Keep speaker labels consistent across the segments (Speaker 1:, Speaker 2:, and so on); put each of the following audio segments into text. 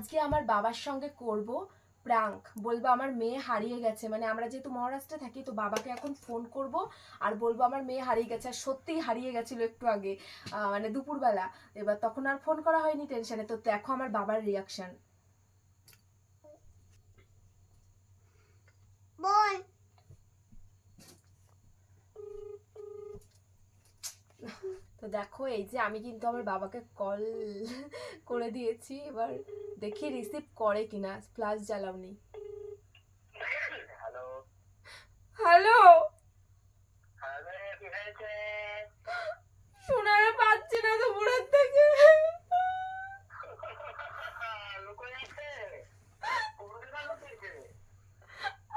Speaker 1: আজকে আমার বাবার সঙ্গে করব প্রাঙ্ক বলব আমার মেয়ে হারিয়ে গেছে। মানে আমরা যেহেতু মহারাষ্ট্রে থাকি, তো বাবাকে এখন ফোন করব আর বলব আমার মেয়ে হারিয়ে গেছে। আর সত্যিই হারিয়ে গেছিল একটু আগে মানে দুপুরবেলা। এবার তখন আর ফোন করা হয়নি টেনশনে তো দেখো আমার বাবার রিয়াকশন
Speaker 2: বল
Speaker 1: তো দেখো এই যে আমি কিন্তু আমার বাবাকে কল করে দিয়েছি। এবার দেখি রিসিভ করে কিনা ফ্লাশ জ্বালাওনি
Speaker 3: হ্যালো
Speaker 1: হ্যালো শোনারে পাচ্ছি না তো থেকে
Speaker 3: লুকোয় আছে কোনদিন লুকিয়েছে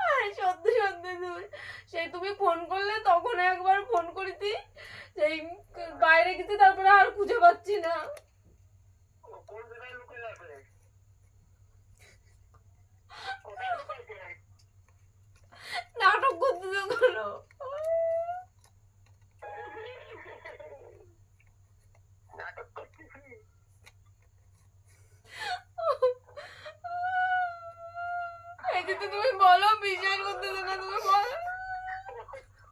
Speaker 1: আরে সত্যি সত্যি তুমি সেই তুমি ফোন করলে তখন একবার ফোন করেছি সেই গেছি তারপরে আর খুঁজে পাচ্ছি না
Speaker 3: কোন জায়গায় লুকিয়ে আছে কোথায় লুকাইছে
Speaker 1: নাটক করতেছে কোনো
Speaker 3: নাটক করতেছি
Speaker 1: এই যে তুমি বলো বিশ্বাস করতেছে না তুমি বলো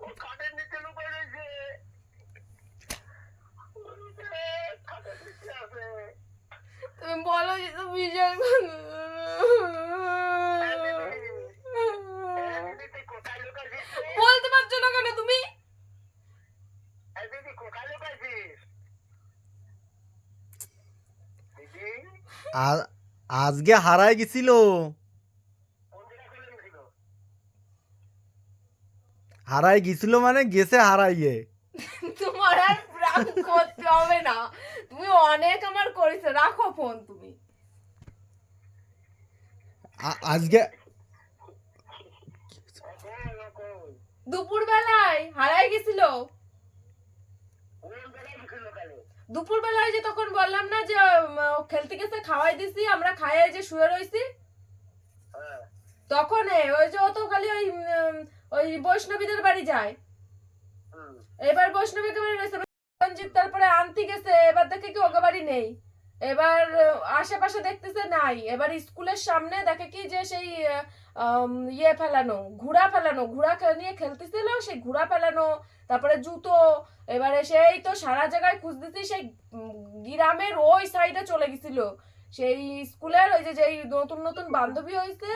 Speaker 3: ও খাটের নিচে লুকিয়ে রয়েছে খাটের নিচে আছে
Speaker 1: তুমি বলো যে তুমি বিশ্বাস
Speaker 3: এই
Speaker 1: করতেছে
Speaker 3: দিদি তুই কোথায়
Speaker 1: বলতে পারছ না কেন তুমি?
Speaker 4: আজকে হারায় গেছিল।
Speaker 3: ফেলে গেছিল
Speaker 4: হারায় গেছিল মানে গেছে হারাইয়ে।
Speaker 1: তোমার আর প্রাণ করতে হবে না। তুমি অনেক আমার করেছ। রাখো ফোন তুমি।
Speaker 4: আজকে
Speaker 1: দুপুর বেলায় হারাই গেছিল। দুপুর বেলায় যে তখন বললাম না যে ও খেলতে গেছে খাওয়াই দিছি আমরা খাইয়ে যে শুয়ে রইছি।
Speaker 3: হ্যাঁ
Speaker 1: তখন এ, ওই যে ও তো খালি ওই ওই বৈষ্ণবীদের বাড়ি যায়। এবার বৈষ্ণবীদের বাড়ি রয়েছে। রঞ্জিত তারপরে আনতে গেছে এবার দেখে কি ওকে বাড়ি নেই। এবার আশেপাশে দেখতেছে নাই। এবার স্কুলের সামনে দেখে কি যে সেই ইয়ে ফেলানো, ঘোড়া ফেলানো, ঘোড়া নিয়ে খেলতেছিল সেই ঘোড়া ফেলানো, তারপরে জুতো, এবারে সেই তো সারা জায়গায় খুঁজতেছি সেই গ্রামের ওই সাইডে চলে গেছিল। সেই স্কুলের ওই যে, যেই নতুন নতুন বান্ধবী হয়েছে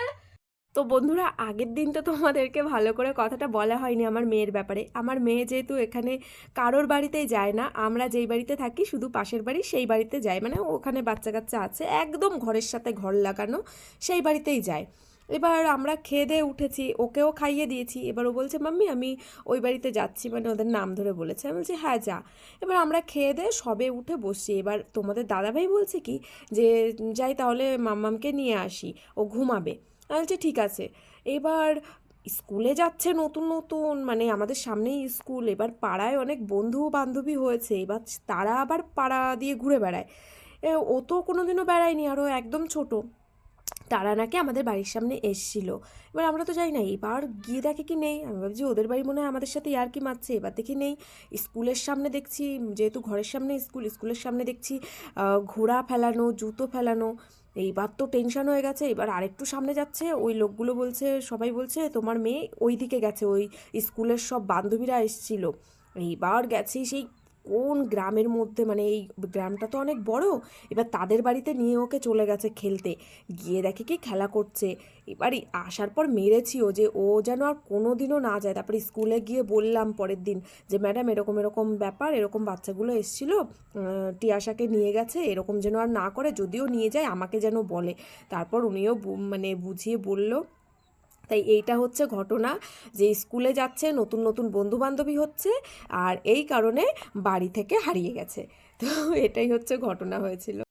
Speaker 1: তো বন্ধুরা, আগের দিন তো তোমাদেরকে ভালো করে কথাটা বলা হয়নি আমার মেয়ের ব্যাপারে। আমার মেয়ে যেহেতু এখানে কারোর বাড়িতেই যায় না, আমরা যেই বাড়িতে থাকি শুধু পাশের বাড়ি, সেই বাড়িতে যায়। মানে ওখানে বাচ্চা কাচ্চা আছে, একদম ঘরের সাথে ঘর লাগানো, সেই বাড়িতেই যায়। এবার আমরা খেয়ে দিয়ে উঠেছি, ওকেও খাইয়ে দিয়েছি। এবার ও বলছে, মাম্মি, আমি ওই বাড়িতে যাচ্ছি। মানে ওদের নাম ধরে বলেছে। আমি বলছি হ্যাঁ যা। এবার আমরা খেয়ে দিয়ে সবে উঠে বসছি। এবার তোমাদের দাদাভাই বলছে কি, যে, যাই তাহলে মাম্মামকে নিয়ে আসি, ও ঘুমাবে। আমি বলছি, ঠিক আছে। এবার স্কুলে যাচ্ছে নতুন নতুন মানে আমাদের সামনেই স্কুল, এবার পাড়ায় অনেক বন্ধু বান্ধবী হয়েছে, এবার তারা আবার পাড়া দিয়ে ঘুরে বেড়ায়। ও তো কোনোদিনও বেড়ায়নি, আরও একদম ছোট। তারা নাকি আমাদের বাড়ির সামনে এসছিল। এবার আমরা তো যাই না, এবার গিয়ে দেখে কি নেই? আমি ভাবছি, ওদের বাড়ি মনে হয় আমাদের সাথে ইয়ার কি মারছে? এবার দেখি নেই। স্কুলের সামনে দেখছি, যেহেতু ঘরের সামনে স্কুল, স্কুলের সামনে দেখছি ঘোড়া ফেলানো, জুতো ফেলানো। এইবার তো টেনশন হয়ে গেছে, এবার আরেকটু সামনে যাচ্ছে, ওই লোকগুলো বলছে, সবাই বলছে, তোমার মেয়ে ওই দিকে গেছে, ওই স্কুলের সব বান্ধবীরা এসছিল। এইবার গেছে সেই কোন গ্রামের মধ্যে মানে এই গ্রামটা তো অনেক বড়, এবার তাদের বাড়িতে নিয়ে ওকে চলে গেছে খেলতে। গিয়ে দেখে কি খেলা করছে। এবারই আসার পর মেরেছিও যে ও যেন আর কোনো দিনও না যায়। তারপরে স্কুলে গিয়ে বললাম পরের দিন যে, ম্যাডাম, এরকম এরকম ব্যাপার, এরকম বাচ্চাগুলো এসছিল টিয়াশাকে নিয়ে গেছে, এরকম যেন আর না করে, যদিও নিয়ে যায়, আমাকে যেন বলে। তারপর উনিও মানে বুঝিয়ে বলল তাই এইটা হচ্ছে ঘটনা যে স্কুলে যাচ্ছে, নতুন নতুন বন্ধু বান্ধবী হচ্ছে আর এই কারণে বাড়ি থেকে হারিয়ে গেছে। তো এটাই হচ্ছে ঘটনা হয়েছিল।